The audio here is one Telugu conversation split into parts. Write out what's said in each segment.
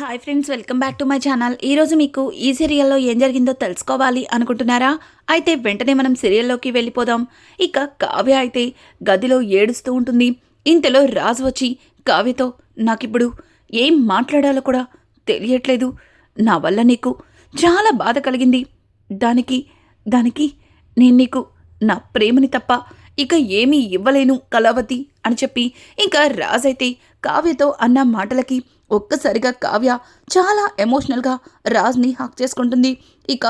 Hi friends welcome back to my channel ఈరోజు మీకు ఈ సీరియల్లో ఏం జరిగిందో తెలుసుకోవాలి అనుకుంటున్నారా? అయితే వెంటనే మనం సీరియల్లోకి వెళ్ళిపోదాం. ఇక కావ్య అయితే గదిలో ఏడుస్తూ ఉంటుంది. ఇంతలో రాజు వచ్చి కావ్యతో నాకిప్పుడు ఏం మాట్లాడాలో కూడా తెలియట్లేదు. నా వల్ల నీకు చాలా బాధ కలిగింది. దానికి దానికి నేను నీకు నా ప్రేమని తప్ప ఇక ఏమీ ఇవ్వలేను కళావతి అని చెప్పి ఇంకా రాజైతే కావ్యతో అన్న మాటలకి ఒక్కసారిగా కావ్య చాలా ఎమోషనల్గా రాజ్ని హక్ చేసుకుంటుంది. ఇక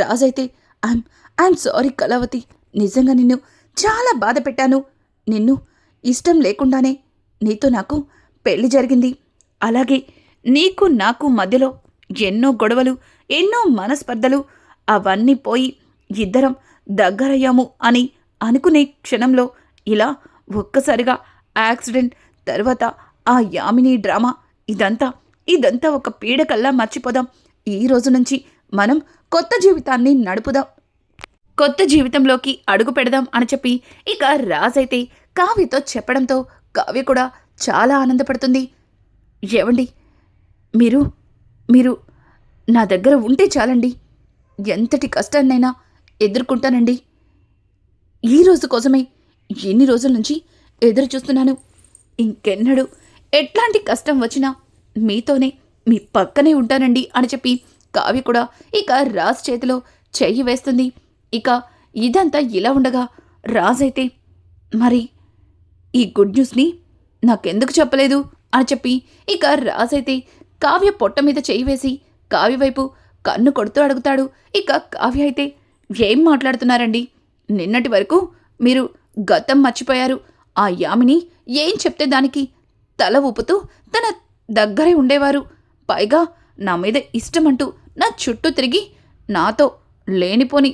రాజ్ అయితే ఐమ్ ఐఎమ్ సారీ కళావతి నిజంగా నిన్ను చాలా బాధ పెట్టాను. నిన్ను ఇష్టం లేకుండానే నీతో నాకు పెళ్ళి జరిగింది. అలాగే నీకు నాకు మధ్యలో ఎన్నో గొడవలు ఎన్నో మనస్పర్ధలు అవన్నీ పోయి ఇద్దరం దగ్గరయ్యాము అని అనుకునే క్షణంలో ఇలా ఒక్కసారిగా యాక్సిడెంట్ తర్వాత ఆ యామిని డ్రామా ఇదంతా ఇదంతా ఒక పీడకల్లా మర్చిపోదాం. ఈ రోజు నుంచి మనం కొత్త జీవితాన్ని నడుపుదాం. కొత్త జీవితంలోకి అడుగు పెడదాం అని చెప్పి ఇక రాజైతే కావ్యతో చెప్పడంతో కావ్య కూడా చాలా ఆనందపడుతుంది. ఏవండి? మీరు మీరు నా దగ్గర ఉంటే చాలండి. ఎంతటి కష్టాన్నైనా ఎదుర్కొంటానండి. ఈ రోజు కోసమే ఎన్ని రోజుల నుంచి ఎదురు చూస్తున్నాను ఇంకెన్నడూ ఎట్లాంటి కష్టం వచ్చినా మీతోనే మీ పక్కనే ఉంటానండి అని చెప్పి కావ్య కూడా ఇక రాజ్ చేతిలో చెయ్యి వేస్తుంది. ఇక ఇదంతా ఇలా ఉండగా రాజ్ అయితే మరి ఈ గుడ్ న్యూస్ని నాకెందుకు చెప్పలేదు? అని చెప్పి ఇక రాజ్ అయితే కావ్య పొట్ట మీద చెయ్యి వేసి కావ్య వైపు కన్ను కొడుతూ అడుగుతాడు. ఇక కావ్య అయితే ఏం మాట్లాడుతున్నారండి? నిన్నటి వరకు మీరు గతం మర్చిపోయారు. ఆ యామిని ఏం చెప్తే దానికి తల ఊపుతూ తన దగ్గరే ఉండేవారు. పైగా నా మీద ఇష్టమంటూ నా చుట్టూ తిరిగి నాతో లేనిపోని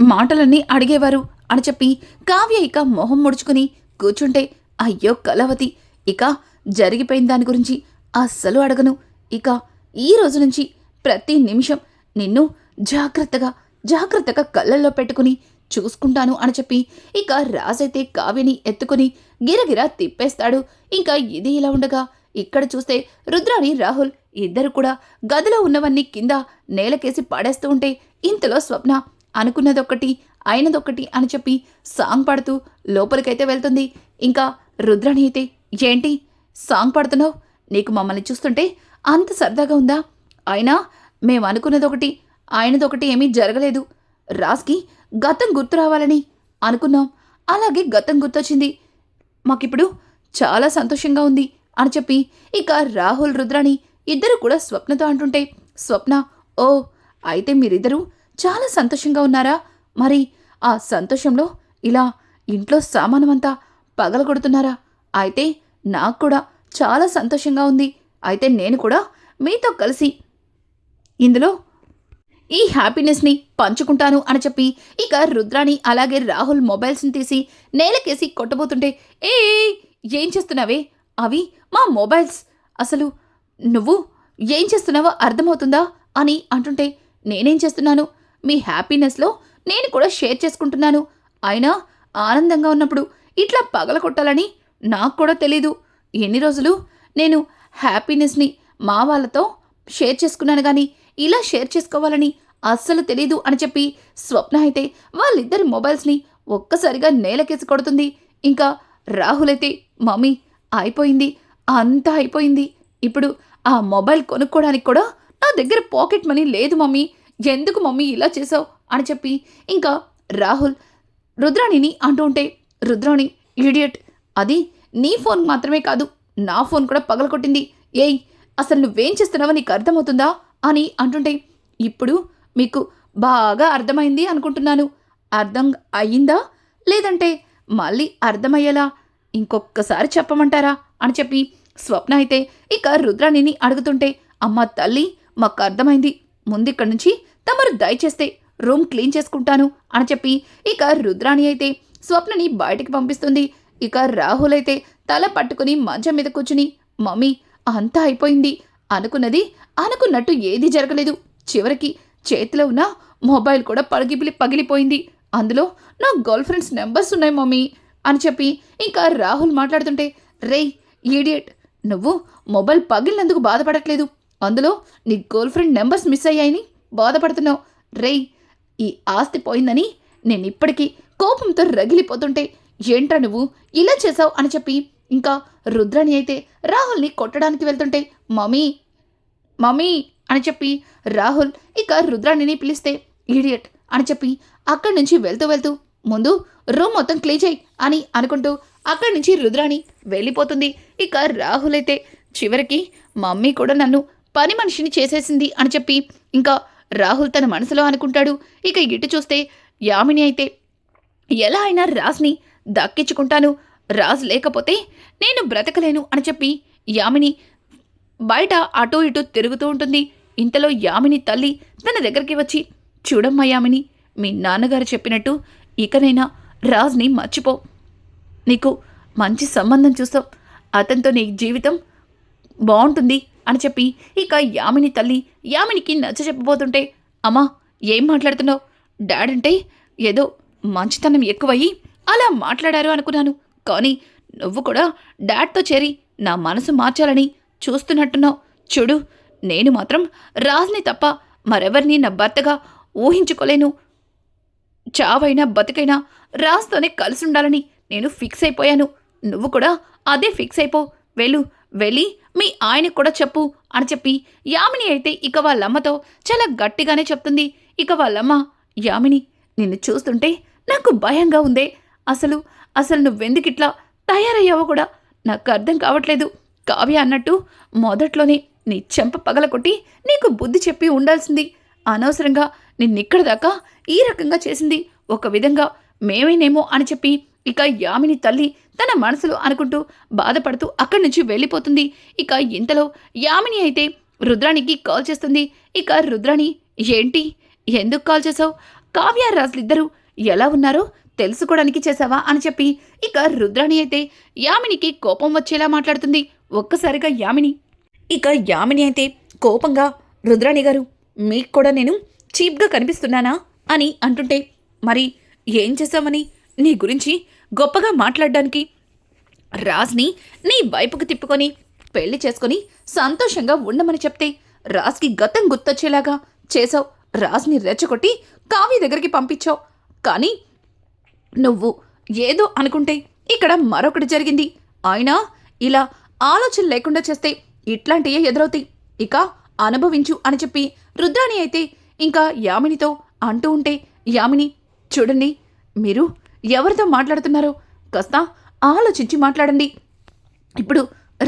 మాటలన్నీ అడిగేవారు అని చెప్పి కావ్య ఇక మొహం ముడుచుకుని కూర్చుంటే అయ్యో కలవతి ఇక జరిగిపోయిన దాని గురించి అస్సలు అడగను. ఇక ఈ రోజు నుంచి ప్రతి నిమిషం నిన్ను జాగ్రత్తగా జాగ్రత్తగా కళ్ళల్లో పెట్టుకుని చూసుకుంటాను అని చెప్పి ఇక రాజైతే కావ్యని ఎత్తుకుని గిరగిరా తిప్పేస్తాడు. ఇంకా ఇది ఇలా ఉండగా ఇక్కడ చూస్తే రుద్రాణి రాహుల్ ఇద్దరు కూడా గదిలో ఉన్నవన్నీ కింద నేలకేసి పడేస్తూ ఉంటే ఇంతలో స్వప్న అనుకున్నదొక్కటి అయినదొక్కటి అని చెప్పి సాంగ్ పాడుతూ లోపలికైతే వెళ్తుంది. ఇంకా రుద్రాణి అయితే ఏంటి? సాంగ్ పాడుతున్నావు? నీకు మమ్మల్ని చూస్తుంటే అంత సరదాగా ఉందా? అయినా మేము అనుకున్నదొకటి ఆయనదొకటి ఏమీ జరగలేదు. రాజ్కి గతం గుర్తు రావాలని అనుకున్నాం. అలాగే గతం గుర్తొచ్చింది. మాకిప్పుడు చాలా సంతోషంగా ఉంది అని చెప్పి ఇక రాహుల్ రుద్రాణి ఇద్దరు కూడా స్వప్నతో అంటుంటే స్వప్న ఓ అయితే మీరిద్దరూ చాలా సంతోషంగా ఉన్నారా? మరి ఆ సంతోషంలో ఇలా ఇంట్లో సామానమంతా పగలగొడుతున్నారా? అయితే నాకు కూడా చాలా సంతోషంగా ఉంది. అయితే నేను కూడా మీతో కలిసి ఇందులో ఈ హ్యాపీనెస్ని పంచుకుంటాను అని చెప్పి ఇక రుద్రాణి అలాగే రాహుల్ మొబైల్స్ని తీసి నేలకేసి కొట్టబోతుంటే ఏ ఏం చేస్తున్నావే? అవి మా మొబైల్స్. అసలు నువ్వు ఏం చేస్తున్నావో అర్థమవుతుందా? అని అంటుంటే నేనేం చేస్తున్నాను? మీ హ్యాపీనెస్లో నేను కూడా షేర్ చేసుకుంటున్నాను. అయినా ఆనందంగా ఉన్నప్పుడు ఇట్లా పగల కొట్టాలని నాకు కూడా తెలీదు. ఎన్ని రోజులు నేను హ్యాపీనెస్ని మా వాళ్ళతో షేర్ చేసుకున్నాను కానీ ఇలా షేర్ చేసుకోవాలని అస్సలు తెలీదు అని చెప్పి స్వప్న అయితే వాళ్ళిద్దరి మొబైల్స్ని ఒక్కసారిగా నేలకేసి కొడుతుంది. ఇంకా రాహుల్ అయితే మమ్మీ అయిపోయింది. అంతా అయిపోయింది. ఇప్పుడు ఆ మొబైల్ కొనుక్కోవడానికి కూడా నా దగ్గర పాకెట్ మనీ లేదు మమ్మీ. ఎందుకు మమ్మీ ఇలా చేసావు? అని చెప్పి ఇంకా రాహుల్ రుద్రాణిని అంటూ ఉంటే రుద్రాణి ఇడియట్ అది నీ ఫోన్ మాత్రమే కాదు నా ఫోన్ కూడా పగలకొట్టింది ఏయ్ అసలు నువ్వేం చేస్తున్నావో నీకు అర్థమవుతుందా? అని అంటుంటే ఇప్పుడు మీకు బాగా అర్థమైంది అనుకుంటున్నాను. అర్థం అయ్యిందా? లేదంటే మళ్ళీ అర్థమయ్యేలా ఇంకొక్కసారి చెప్పమంటారా? అని చెప్పి స్వప్న అయితే ఇక రుద్రాణిని అడుగుతుంటే అమ్మ తల్లి మాకు అర్థమైంది. ముందు ఇక్కడి నుంచి తమరు దయచేస్తే రూమ్ క్లీన్ చేసుకుంటాను. అని చెప్పి ఇక రుద్రాణి అయితే స్వప్నని బయటికి పంపిస్తుంది. ఇక రాహుల్ అయితే తల పట్టుకుని మంచం మీద కూర్చుని మమ్మీ అంతా అయిపోయింది అనుకున్నది అనుకున్నట్టు ఏదీ జరగలేదు. చివరికి చేతిలో ఉన్న మొబైల్ కూడా పగిలి పగిలిపోయింది. అందులో నా గర్ల్ ఫ్రెండ్స్ నెంబర్స్ ఉన్నాయి మమ్మీ అని చెప్పి ఇంకా రాహుల్ మాట్లాడుతుంటే రేయ్ ఈడియట్ నువ్వు మొబైల్ పగిలినందుకు బాధపడట్లేదు. అందులో నీ గర్ల్ ఫ్రెండ్ నెంబర్స్ మిస్ అయ్యాయని బాధపడుతున్నావు. రేయ్ ఈ ఆస్తి పోయిందని నేను ఇప్పటికీ కోపంతో రగిలిపోతుంటే ఏంట్రా నువ్వు ఇలా చేసావు అని చెప్పి ఇంకా రుద్రాణి అయితే రాహుల్ని కొట్టడానికి వెళ్తుంటే మమ్మీ మమ్మీ అని చెప్పి రాహుల్ ఇక రుద్రాణిని పిలిస్తే ఈడియట్ అని చెప్పి అక్కడి నుంచి వెళ్తూ వెళ్తూ ముందు రూమ్ మొత్తం క్లీన్ చేయి అని అనుకుంటూ అక్కడి నుంచి రుద్రాణి వెళ్ళిపోతుంది. ఇక రాహుల్ అయితే చివరికి మమ్మీ కూడా నన్ను పని మనిషిని చేసేసింది అని చెప్పి ఇంకా రాహుల్ తన మనసులో అనుకుంటాడు. ఇక ఇటు చూస్తే యామిని అయితే ఎలా అయినా రాజ్ని దక్కించుకుంటాను. రాజ్ లేకపోతే నేను బ్రతకలేను అని చెప్పి యామిని బయట అటూ ఇటూ తిరుగుతూ ఉంటుంది. ఇంతలో యామిని తల్లి తన దగ్గరికి వచ్చి చూడమ్మా యామిని మీ నాన్నగారు చెప్పినట్టు ఇకనైనా రాజ్ని మర్చిపో. నీకు మంచి సంబంధం చూస్తాం. అతనితో నీ జీవితం బాగుంటుంది అని చెప్పి ఇక యామిని తల్లి యామినికి నచ్చ చెప్పబోతుంటే అమ్మా ఏం మాట్లాడుతున్నావు? డాడ్ అంటే ఏదో మంచితనం ఎక్కువయ్యి అలా మాట్లాడారు అనుకున్నాను. కానీ నువ్వు కూడా డాడ్తో చేరి నా మనసు మార్చాలని చూస్తున్నట్టున్నావు. చూడు నేను మాత్రం రాజ్ని తప్ప మరెవరిని నా భర్తగా ఊహించుకోలేను. చావైనా బతికైనా రాజ్తోనే కలిసి ఉండాలని నేను ఫిక్స్ అయిపోయాను. నువ్వు కూడా అదే ఫిక్స్ అయిపో. వెళ్ళు వెళ్ళి మీ ఆయనకు కూడా చెప్పు అని చెప్పి యామిని అయితే ఇక వాళ్ళమ్మతో చాలా గట్టిగానే చెప్తుంది. ఇక వాళ్ళమ్మ యామిని నిన్ను చూస్తుంటే నాకు భయంగా ఉందే. అసలు అసలు నువ్వెందుకిట్లా తయారయ్యావో కూడా నాకు అర్థం కావట్లేదు. కావ్య అన్నట్టు మొదట్లోనే నీ చెంప పగలకొట్టి నీకు బుద్ధి చెప్పి ఉండాల్సింది. అనవసరంగా నిన్నిక్కడ దాకా ఈ రకంగా చేసింది. ఒక విధంగా మేమేనేమో అని చెప్పి ఇక యామిని తల్లి తన మనసులో అనుకుంటూ బాధపడుతూ అక్కడి నుంచి వెళ్ళిపోతుంది. ఇక ఇంతలో యామిని అయితే రుద్రానికి కాల్ చేస్తుంది. ఇక రుద్రాణి ఏంటి? ఎందుకు కాల్ చేసావు కావ్య రాజులిద్దరూ ఎలా ఉన్నారో తెలుసుకోవడానికి చేసావా అని చెప్పి ఇక రుద్రాణి అయితే యామినికి కోపం వచ్చేలా మాట్లాడుతుంది. ఒక్కసారిగా యామిని. ఇక యామిని అయితే కోపంగా రుద్రాణి గారు మీకు కూడా నేను చీప్గా కనిపిస్తున్నానా అని అంటుంటే మరి ఏం చేశామని నీ గురించి గొప్పగా మాట్లాడడానికి రాజ్ని నీ వైపుకు తిప్పుకొని పెళ్ళి చేసుకొని సంతోషంగా ఉండమని చెప్తే రాజ్కి గతం గుర్తొచ్చేలాగా చేసావు రాజ్ని రెచ్చగొట్టి కావ్య దగ్గరికి పంపించావు. కానీ నువ్వు ఏదో అనుకుంటే ఇక్కడ మరొకటి జరిగింది. అయినా ఇలా ఆలోచన లేకుండా చేస్తే ఇట్లాంటివే ఎదురవుతాయి. ఇక అనుభవించు అని చెప్పి రుద్రాణి అయితే ఇంకా యామినితో అంటూ ఉంటే యామిని చూడండి మీరు ఎవరితో మాట్లాడుతున్నారో కాస్త ఆలోచించి మాట్లాడండి. ఇప్పుడు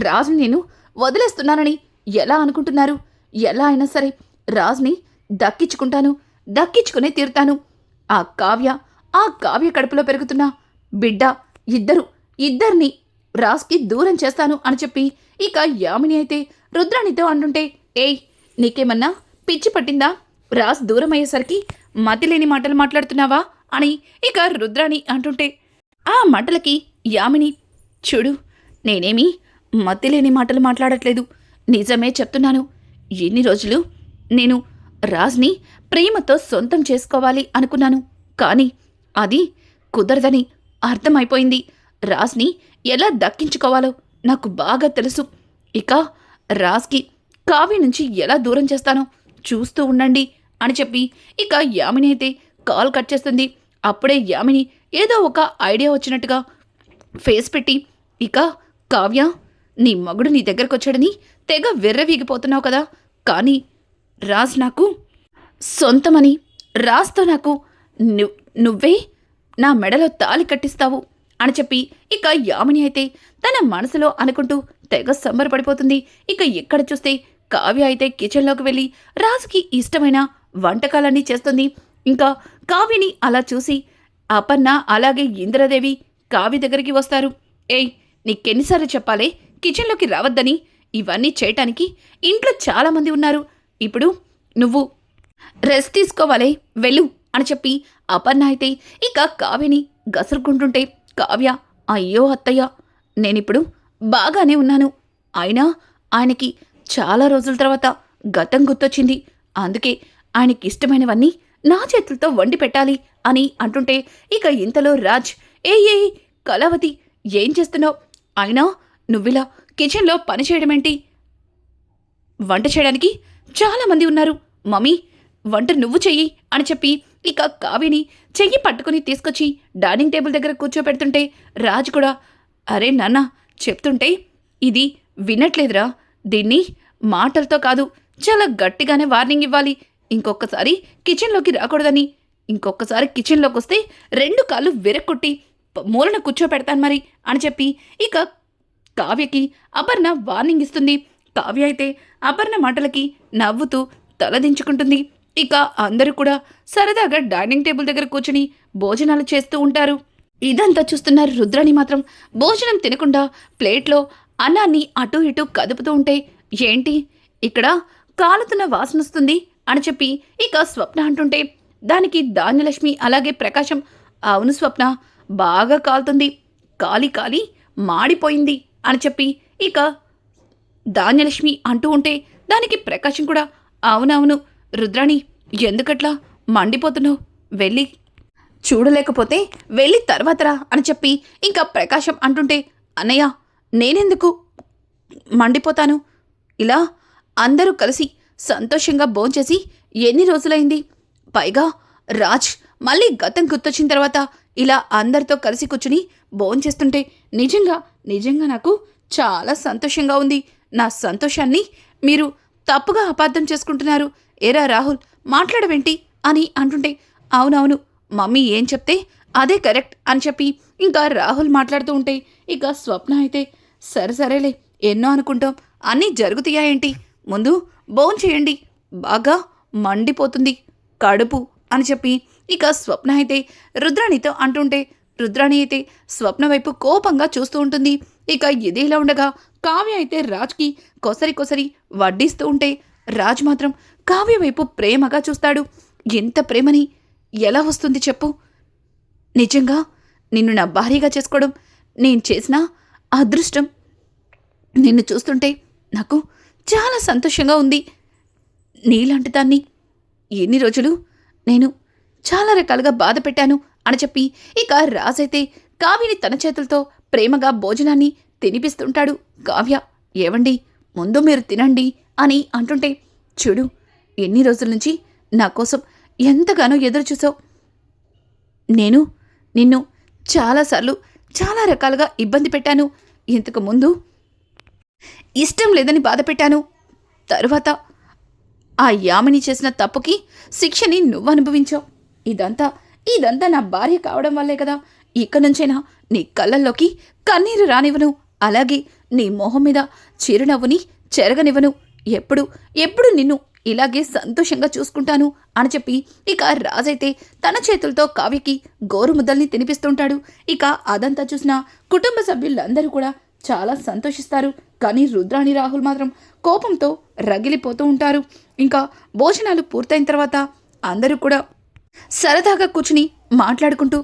రాజుని నేను వదిలేస్తున్నానని ఎలా అనుకుంటున్నారు? ఎలా అయినా సరే రాజుని దక్కించుకుంటాను దక్కించుకునే తీరుతాను. ఆ కావ్య ఆ కావ్య కడుపులో పెరుగుతున్న బిడ్డ ఇద్దరు ఇద్దరిని రాజ్కి దూరం చేస్తాను అని చెప్పి ఇక యామిని అయితే రుద్రాణితో అంటుంటే ఏయ్ నీకేమన్నా పిచ్చి పట్టిందా? రాజ్ దూరం అయ్యేసరికి మతి లేని మాటలు మాట్లాడుతున్నావా? అని ఇక రుద్రాణి అంటుంటే ఆ మాటలకి యామిని చూడు నేనేమి మతి లేని మాటలు మాట్లాడట్లేదు. నిజమే చెప్తున్నాను. ఎన్ని రోజులు నేను రాజ్ని ప్రేమతో సొంతం చేసుకోవాలి అనుకున్నాను. కానీ అది కుదరదని అర్థమైపోయింది. రాజ్ని ఎలా దక్కించుకోవాలో నాకు బాగా తెలుసు. ఇక రాజ్కి కావ్య నుంచి ఎలా దూరం చేస్తానో చూస్తూ ఉండండి అని చెప్పి ఇక యామిని అయితే కాల్ కట్ చేస్తుంది. అప్పుడే యామిని ఏదో ఒక ఐడియా వచ్చినట్టుగా ఫేస్ పెట్టి ఇక కావ్య నీ మగుడు నీ దగ్గరకు వచ్చాడని తెగ వెర్రవీగిపోతున్నావు కదా. కానీ రాజ్ నాకు సొంతమని రాజ్తో నాకు నువ్వే నా మెడలో తాలి కట్టిస్తావు. అని చెప్పి ఇక యామిని అయితే తన మనసులో అనుకుంటూ తెగ సంబరపడిపోతుంది. ఇక ఎక్కడ చూస్తే కావ్య అయితే కిచెన్లోకి వెళ్ళి రాజుకి ఇష్టమైన వంటకాలన్నీ చేస్తుంది. ఇంకా కావ్యని అలా చూసి అపర్ణ అలాగే ఇంద్రదేవి కావ్య దగ్గరికి వస్తారు. ఏయ్ నీకెన్నిసార్లు చెప్పాలే? కిచెన్లోకి రావద్దని ఇవన్నీ చేయటానికి ఇంట్లో చాలామంది ఉన్నారు. ఇప్పుడు నువ్వు రెస్ట్ తీసుకోవాలే వెళ్ళు అని చెప్పి అపర్ణ అయితే ఇక కావ్యని గసురుకుంటుంటే కావ్య అయ్యో అత్తయ్య నేనిప్పుడు బాగానే ఉన్నాను. అయినా ఆయనకి చాలా రోజుల తర్వాత గతం గుర్తొచ్చింది. అందుకే ఆయనకి ఇష్టమైనవన్నీ నా చేతులతో వండి పెట్టాలి అని అంటుంటే ఇక ఇంతలో రాజ్ ఏ ఏ కళావతి ఏం చేస్తున్నావు? అయినా నువ్విలా కిచెన్లో పని చేయడమేంటి? వంట చేయడానికి చాలామంది ఉన్నారు. మమ్మీ వంట నువ్వు చెయ్యి అని చెప్పి ఇక కావ్యని చెయ్యి పట్టుకుని తీసుకొచ్చి డైనింగ్ టేబుల్ దగ్గర కూర్చోపెడుతుంటే రాజు కూడా అరే నాన్న చెప్తుంటే ఇది వినట్లేదురా. దీన్ని మాటలతో కాదు చాలా గట్టిగానే వార్నింగ్ ఇవ్వాలి. ఇంకొకసారి కిచెన్లోకి రాకూడదని. ఇంకొకసారి కిచెన్లోకి వస్తే రెండు కాళ్ళు విరక్కొట్టి మూలన కూర్చోపెడతాను మరి అని చెప్పి ఇక కావ్యకి అపర్ణ వార్నింగ్ ఇస్తుంది. కావ్య అయితే అపర్ణ మాటలకి నవ్వుతూ తలదించుకుంటుంది. ఇక అందరూ కూడా సరదాగా డైనింగ్ టేబుల్ దగ్గర కూర్చుని భోజనాలు చేస్తూ ఉంటారు. ఇదంతా చూస్తున్న రుద్రాణి మాత్రం భోజనం తినకుండా ప్లేట్లో అన్నాన్ని అటు ఇటు కదుపుతూ ఉంటే ఏంటి? ఇక్కడ కాలుతున్న వాసన వస్తుంది అని చెప్పి ఇక స్వప్న అంటుంటే దానికి ధాన్యలక్ష్మి అలాగే ప్రకాశం అవును స్వప్న బాగా కాలుతుంది కాలి కాలి మాడిపోయింది అని చెప్పి ఇక ధాన్యలక్ష్మి అంటూ ఉంటే దానికి ప్రకాశం కూడా అవునవును రుద్రాణి ఎందుకట్లా? మండిపోతున్నావు. వెళ్ళి. చూడలేకపోతే వెళ్ళి తర్వాత రా అని చెప్పి ఇంకా ప్రకాశం అంటుంటే అన్నయ్య నేనెందుకు? మండిపోతాను. ఇలా అందరూ కలిసి సంతోషంగా భోంచేసి ఎన్ని రోజులైంది? పైగా రాజ్ మళ్ళీ గతం గుర్తొచ్చిన తర్వాత ఇలా అందరితో కలిసి కూర్చుని భోంచేస్తుంటే నిజంగా నిజంగా నాకు చాలా సంతోషంగా ఉంది. నా సంతోషాన్ని మీరు తప్పుగా అపార్థం చేసుకుంటున్నారు. ఏరా రాహుల్ మాట్లాడవేంటి? అని అంటుంటే అవునవును మమ్మీ ఏం చెప్తే అదే కరెక్ట్ అని చెప్పి ఇంకా రాహుల్ మాట్లాడుతూ ఉంటే ఇక స్వప్న అయితే సరే సరేలే ఎన్నో అనుకుంటాం అన్నీ జరుగుతాయేంటి? ముందు బోన్ చేయండి బాగా మండిపోతుంది కడుపు అని చెప్పి ఇక స్వప్న అయితే రుద్రాణితో అంటుంటే రుద్రాణి అయితే స్వప్న వైపు కోపంగా చూస్తూ ఉంటుంది. ఇక ఇదిలా ఉండగా కావ్య అయితే రాజ్కి కొసరి కొసరి వడ్డిస్తూ ఉంటే రాజ్ మాత్రం కావ్య వైపు ప్రేమగా చూస్తాడు. ఎంత ప్రేమని? ఎలా వస్తుంది చెప్పు. నిజంగా నిన్ను నా భార్యగా చేసుకోవడం నేను చేసిన అదృష్టం నిన్ను చూస్తుంటే నాకు చాలా సంతోషంగా ఉంది. నీలాంటి దాన్ని ఎన్ని రోజులు నేను చాలా రకాలుగా బాధ పెట్టాను అని చెప్పి ఇక రాజైతే కావ్యని తన చేతులతో ప్రేమగా భోజనాన్ని తినిపిస్తుంటాడు. కావ్య ఏవండి? ముందు మీరు తినండి అని అంటుంటే చూడు ఎన్ని రోజుల నుంచి నా కోసం ఎంతగానో ఎదురు చూసావు? నేను నిన్ను చాలాసార్లు చాలా రకాలుగా ఇబ్బంది పెట్టాను. ఇంతకు ముందు ఇష్టం లేదని బాధ పెట్టాను. తరువాత ఆ యామిని చేసిన తప్పుకి శిక్షని నువ్వు అనుభవించావు. ఇదంతా ఇదంతా నా భార్య కావడం వల్లే కదా. ఇక్కడి నుంచైనా నీ కళ్ళల్లోకి కన్నీరు రానివ్వను. అలాగే నీ మొహం మీద చిరునవ్వుని చెరగనివ్వను. ఎప్పుడు ఎప్పుడు నిన్ను ఇలాగే సంతోషంగా చూసుకుంటాను అని చెప్పి ఇక రాజైతే తన చేతులతో కావ్యకి గోరు ముద్దల్ని తినిపిస్తుంటాడు. ఇక అదంతా చూసిన కుటుంబ సభ్యులందరూ కూడా చాలా సంతోషిస్తారు. కానీ రుద్రాణి రాహుల్ మాత్రం కోపంతో రగిలిపోతూ ఉంటారు. ఇంకా భోజనాలు పూర్తయిన తర్వాత అందరూ కూడా సరదాగా కూర్చుని మాట్లాడుకుంటూ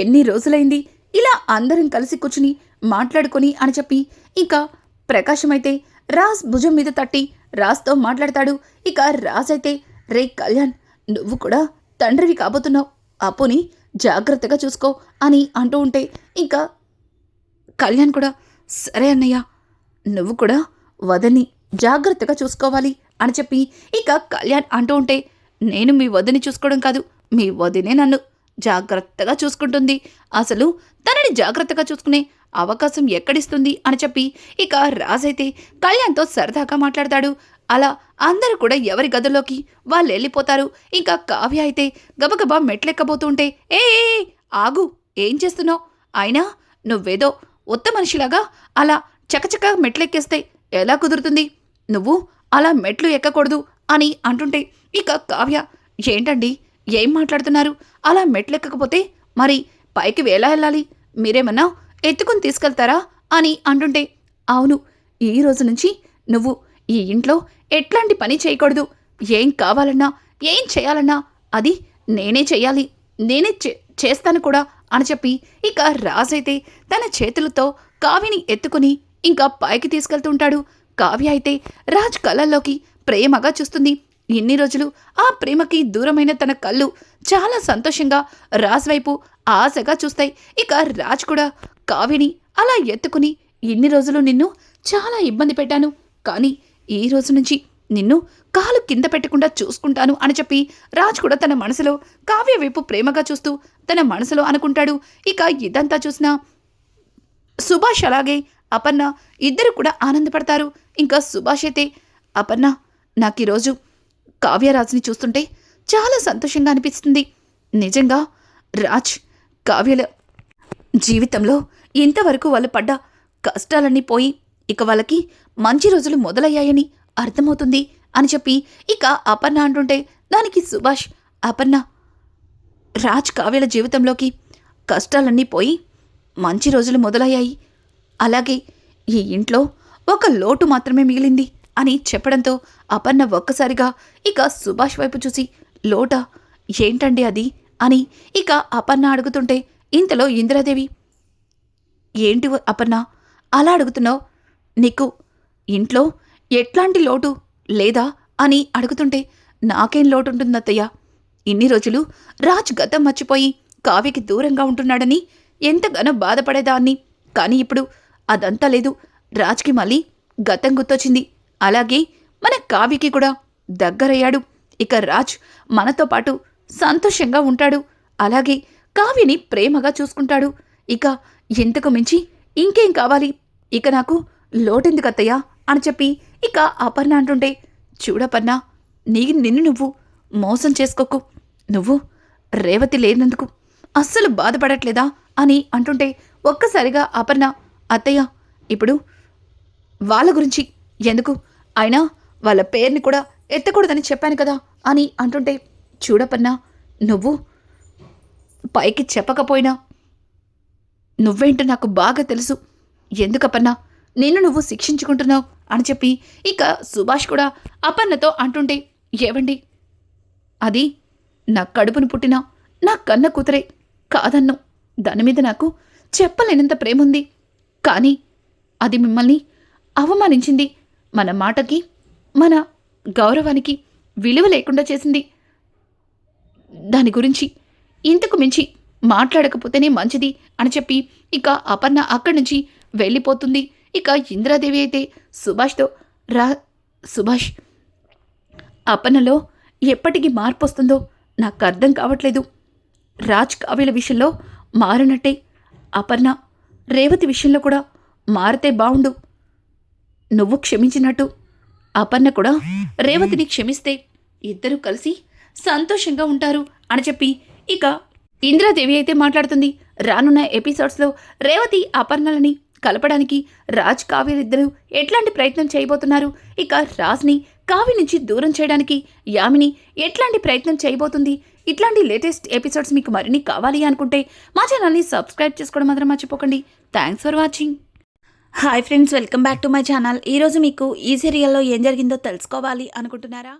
ఎన్ని రోజులైంది? ఇలా అందరం కలిసి కూర్చుని మాట్లాడుకొని అని చెప్పి ఇంకా ప్రకాశం అయితే రాజ్ భుజం మీద తట్టి రాజ్తో మాట్లాడతాడు. ఇక రాజ్ అయితే రే కళ్యాణ్ నువ్వు కూడా తండ్రివి కాబోతున్నావు. అప్పుని జాగ్రత్తగా చూసుకో అని అంటూ ఉంటే ఇంకా కళ్యాణ్ కూడా సరే అన్నయ్య నువ్వు కూడా వదని జాగ్రత్తగా చూసుకోవాలి అని చెప్పి ఇక కళ్యాణ్ అంటూ ఉంటే నేను మీ వదిని చూసుకోవడం కాదు మీ వదినే నన్ను జాగ్రత్తగా చూసుకుంటుంది. అసలు తనని జాగ్రత్తగా చూసుకునే అవకాశం ఎక్కడిస్తుంది అని చెప్పి ఇక రాజైతే కళ్యాణ్తో సరదాగా మాట్లాడతాడు. అలా అందరూ కూడా ఎవరి గదుల్లోకి వాళ్ళు వెళ్ళిపోతారు. ఇంకా కావ్య అయితే గబగబా మెట్లెక్కబోతుంటే ఏ ఏ, ఆగు ఏం చేస్తున్నావు? అయినా నువ్వేదో ఉత్త మనిషిలాగా అలా చకచక మెట్లెక్కేస్తే ఎలా కుదురుతుంది? నువ్వు అలా మెట్లు ఎక్కకూడదు అని అంటుంటే ఇక కావ్య ఏంటండి? ఏం మాట్లాడుతున్నారు? అలా మెట్లెక్కకపోతే మరి పైకి ఎలా వెళ్ళాలి? మీరేమన్నా ఎత్తుకుని తీసుకెళ్తారా అని అంటుంటే అవును ఈ రోజు నుంచి నువ్వు ఈ ఇంట్లో ఎట్లాంటి పని చేయకూడదు. ఏం కావాలన్నా ఏం చేయాలన్నా అది నేనే చేయాలి. నేనే చే- చేస్తాను కూడా అని చెప్పి ఇక రాజైతే తన చేతులతో కావిని ఎత్తుకుని ఇంకా పైకి తీసుకెళ్తుంటాడు కావ్య అయితే రాజ్ కళ్ళల్లోకి ప్రేమగా చూస్తుంది. ఇన్ని రోజులు ఆ ప్రేమకి దూరమైన తన కళ్ళు చాలా సంతోషంగా రాజ్ వైపు ఆశగా చూస్తాయి. ఇక రాజ్ కూడా కావిని అలా ఎత్తుకుని ఇన్ని రోజులు నిన్ను చాలా ఇబ్బంది పెట్టాను. కానీ ఈ రోజు నుంచి నిన్ను కాలు కింద పెట్టకుండా చూసుకుంటాను అని చెప్పి రాజ్ కూడా తన మనసులో కావ్య వైపు ప్రేమగా చూస్తూ తన మనసులో అనుకుంటాడు. ఇక ఇదంతా చూసిన సుభాష్ అలాగే అపర్ణ ఇద్దరు కూడా ఆనందపడతారు. ఇంకా సుభాష్ అయితే అపర్ణ నాకు ఈరోజు కావ్యరాజ్ని చూస్తుంటే చాలా సంతోషంగా అనిపిస్తుంది. నిజంగా రాజ్ కావ్యల జీవితంలో ఇంతవరకు వాళ్ళు పడ్డ కష్టాలన్నీ పోయి ఇక వాళ్ళకి మంచి రోజులు మొదలయ్యాయని అర్థమవుతుంది అని చెప్పి ఇక అపర్ణ అంటుంటే దానికి సుభాష్ అపర్ణ రాజ్ కావ్యల జీవితంలోకి కష్టాలన్నీ పోయి మంచి రోజులు మొదలయ్యాయి. అలాగే ఈ ఇంట్లో ఒక లోటు మాత్రమే మిగిలింది. అని చెప్పడంతో అపర్ణ ఒక్కసారిగా ఇక సుభాష్ వైపు చూసి లోట ఏంటండి అది? అని ఇక అపర్ణ అడుగుతుంటే ఇంతలో ఇందిరాదేవి? ఏంటి అపర్ణ? అలా అడుగుతున్నావు? నీకు ఇంట్లో ఎట్లాంటి లోటు లేదా? అని అడుగుతుంటే నాకేం లోటు ఉంటుంది ఇన్ని రోజులు రాజ్ గతం మర్చిపోయి కావ్యకి దూరంగా ఉంటున్నాడని ఎంతగానో బాధపడేదాన్ని. కానీ ఇప్పుడు అదంతా లేదు. రాజ్కి మళ్ళీ గతం గుర్తొచ్చింది. అలాగే మన కావ్యకి కూడా దగ్గరయ్యాడు. ఇక రాజ్ మనతో పాటు సంతోషంగా ఉంటాడు. అలాగే కావ్యని ప్రేమగా చూసుకుంటాడు. ఇక ఇంతకు మించి ఇంకేం కావాలి? ఇక నాకు లోటెందుకత్తయ్యా అని చెప్పి ఇక అపర్ణ అంటుంటే చూడపర్ణ నీ నిన్ను నువ్వు మోసం చేసుకోకు. నువ్వు రేవతి లేనందుకు అస్సలు బాధపడట్లేదా? అని అంటుంటే ఒక్కసారిగా అపర్ణ అత్తయ్య ఇప్పుడు వాళ్ళ గురించి ఎందుకు? అయినా వాళ్ళ పేరుని కూడా ఎత్తకూడదని చెప్పాను కదా అని అంటుంటే చూడపన్నా నువ్వు పైకి చెప్పకపోయినా నువ్వేంటో నాకు బాగా తెలుసు. ఎందుకపన్నా? నిన్ను నువ్వు శిక్షించుకుంటున్నావు అని చెప్పి ఇక సుభాష్ కూడా అపన్నతో అంటుంటే ఏవండి? అది నా కడుపును పుట్టిన నా కన్న కూతురే కాదన్ను. దాని మీద నాకు చెప్పలేనంత ప్రేముంది. కానీ అది మిమ్మల్ని అవమానించింది. మన మాటకి మన గౌరవానికి విలువ లేకుండా చేసింది. దాని గురించి ఇంతకు మించి మాట్లాడకపోతేనే మంచిది అని చెప్పి ఇక అపర్ణ అక్కడి నుంచి వెళ్ళిపోతుంది. ఇక ఇందిరాదేవి అయితే సుభాష్తో రా సుభాష్ అపర్ణలో ఎప్పటికి మార్పు వస్తుందో నాకు అర్థం కావట్లేదు. రాజ్ కావ్యల విషయంలో మారినట్టే అపర్ణ రేవతి విషయంలో కూడా మారితే బావుండు. నువ్వు క్షమించినట్టు. అపర్ణ కూడా రేవతిని క్షమిస్తే ఇద్దరూ కలిసి సంతోషంగా ఉంటారు అని చెప్పి ఇక ఇంద్రాదేవి అయితే మాట్లాడుతుంది. రానున్న ఎపిసోడ్స్లో రేవతి అపర్ణలని కలపడానికి రాజ్ కావ్యలిద్దరూ ఎట్లాంటి ప్రయత్నం చేయబోతున్నారు? ఇక రాజ్ని కావ్య నుంచి దూరం చేయడానికి యామిని ఎట్లాంటి ప్రయత్నం చేయబోతుంది? ఇట్లాంటి లేటెస్ట్ ఎపిసోడ్స్ మీకు మరిన్ని కావాలి అనుకుంటే మా ఛానల్ని సబ్స్క్రైబ్ చేసుకోవడం మాత్రం మర్చిపోకండి. Thanks for watching. Hi friends welcome back to my channel ఈరోజు మీకు ఈ సీరియల్లో ఏం జరిగిందో తెలుసుకోవాలి అనుకుంటున్నారా?